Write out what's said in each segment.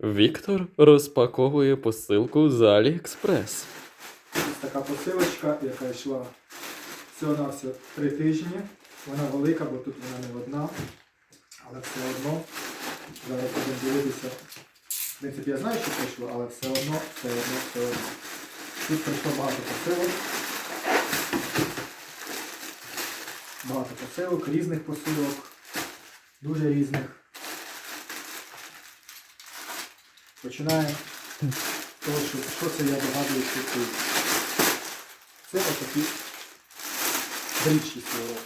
Віктор розпаковує посилку з Аліекспрес. Ось така посилочка, яка йшла всього на три тижні. Вона велика, бо тут вона не одна. Але все одно. Зараз будемо дивитися. В принципі, я знаю, що прийшло, але все одно, все одно, все одно. Тут прийшло багато посилок. Багато посилок, різних посилок. Дуже різних. Починаємо з того, що, що це я догадую, що це. Отакі брічі свого.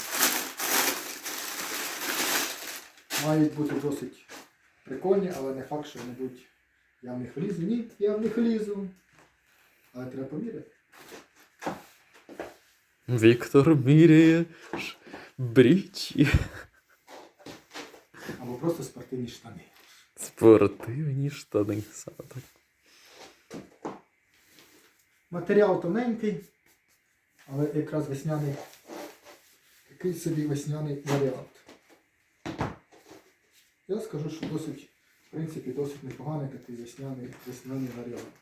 Мають бути досить прикольні, але не факт, що вони будуть. Я в них влізу. Ні, я в них лізу. Але треба поміряти. Віктор міряє брічі. Або просто спортивні штани. Спортивні штани. Матеріал тоненький, але якраз весняний. Такий собі весняний варіант. Я скажу, що досить, в принципі, досить непоганий такий весняний, весняний варіант.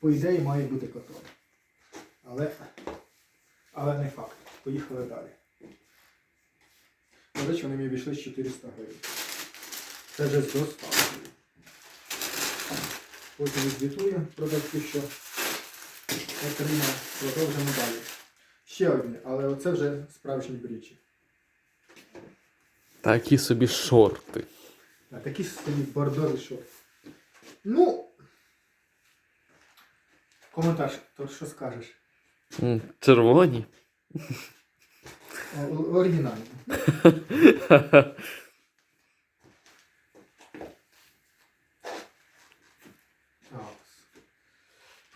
По ідеї має бути котон. Але, але не факт. Поїхали далі. До речі, вони мені війшли з 400 гривень. Це вже з доставкою. Потім відзвітує продавцю, що отримав. Продовжимо далі. Ще одні, але оце вже справжні брічі. Такі собі шорти. А такі собі бордові шорти. Ну. Коментар, то що скажеш? Червоні. О- о- Оригінально. Так.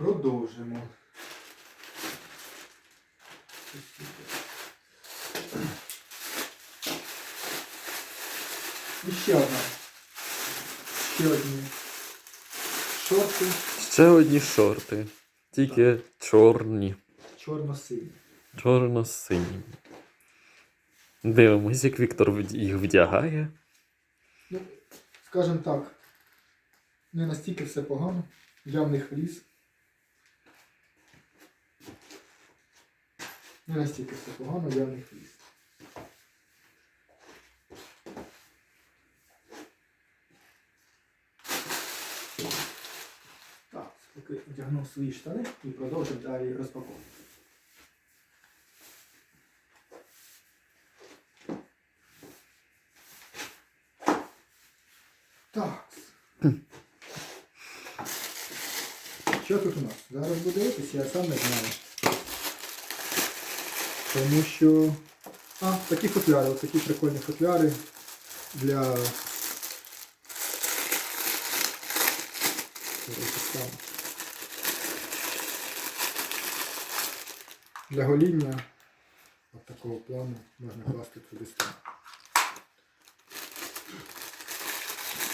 Продовжимо. І ще одна. Ще одні шорти Ще одні шорти. Тільки чорні. чорно-сині. Чорно-сині. Дивимось, як Віктор їх вдягає. Ну, скажімо так, не настільки все погано. Я в них вліз. Не настільки все погано, я в них вліз. Так, поки одягнув свої штани і продовжимо далі розпаковку. Так. Що тут у нас? Зараз буду я сам не знаю. Тому що. А, такі футляри, ось такі прикольні футляри для. Для гоління от такого плану можна класти туди стіну.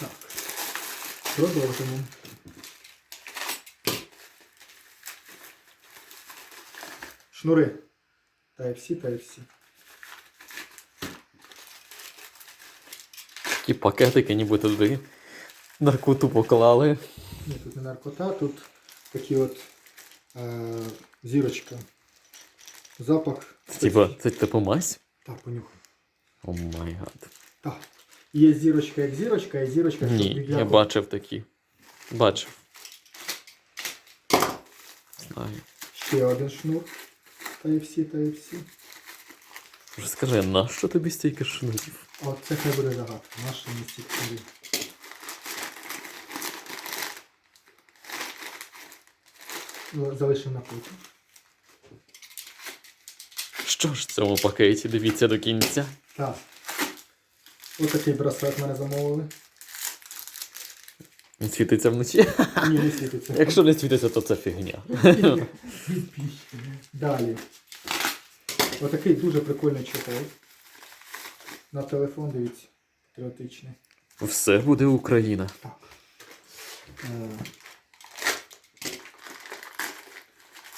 Так. Продовжимо. Шнури. Type-C, Type-C. Такі пакетики, ніби туди наркоту поклали. Ні, тут не наркота, тут такі от е, зірочка. Запах. Типа, це типу мазь? Так, понюхай. О май гад. Так. Є зірочка як зірочка, і зірочка, щоб Ні, я бачив такі. Бачив. Знаю. Ще один шнур. Type-C, Type-C. Вже скажи, нащо тобі стільки шнурів? От це хай буде загадка. Наша місці шнурі. Л- Залишимо на потім. Що ж в цьому пакеті? Дивіться до кінця. Так. Ось такий браслет мене замовили. Він світиться вночі. Ні, не світиться. Якщо не світиться, то це фігня. Далі. Отакий дуже прикольний чохол. На телефон, дивіться, патріотичний. Все буде Україна. Так. Е,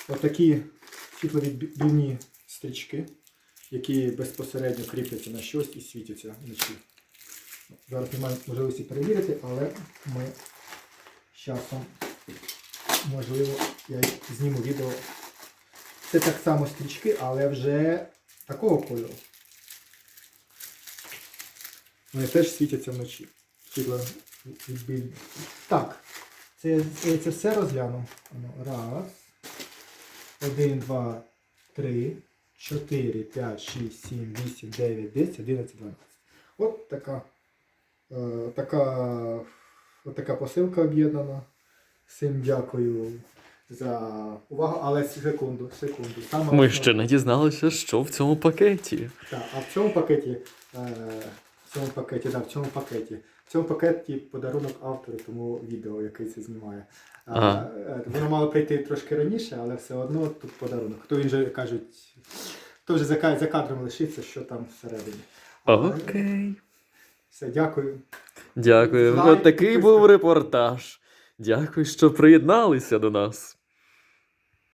Отакі світловідбивні стрічки, які безпосередньо кріпляться на щось і світяться вночі. Зараз немає можливості перевірити, але ми з часом, можливо, я зніму відео. Це так само стрічки, але вже такого кольору. Вони теж світяться вночі. Світло відбільні. Так, це, це, це все розгляну. Раз. Один, два, три, чотири, п'ять, шість, сім, вісім, дев'ять, десять, одинадцять, дванадцять. От така, така, така посилка об'єднана. Всім дякую за увагу, але секунду, секунду. Саме Ми ще не дізналися, що в цьому пакеті. так, а в цьому пакеті, е, в цьому пакеті, да, в цьому пакеті. В цьому пакеті подарунок автору, тому відео, який це знімає. Ага. е, Воно мало прийти трошки раніше, але все одно тут подарунок. Хто він же кажуть, хто вже за, кадром лишиться, що там всередині. Окей. Все, дякую. Дякую. От такий був репортаж. Дякую, що приєдналися до нас.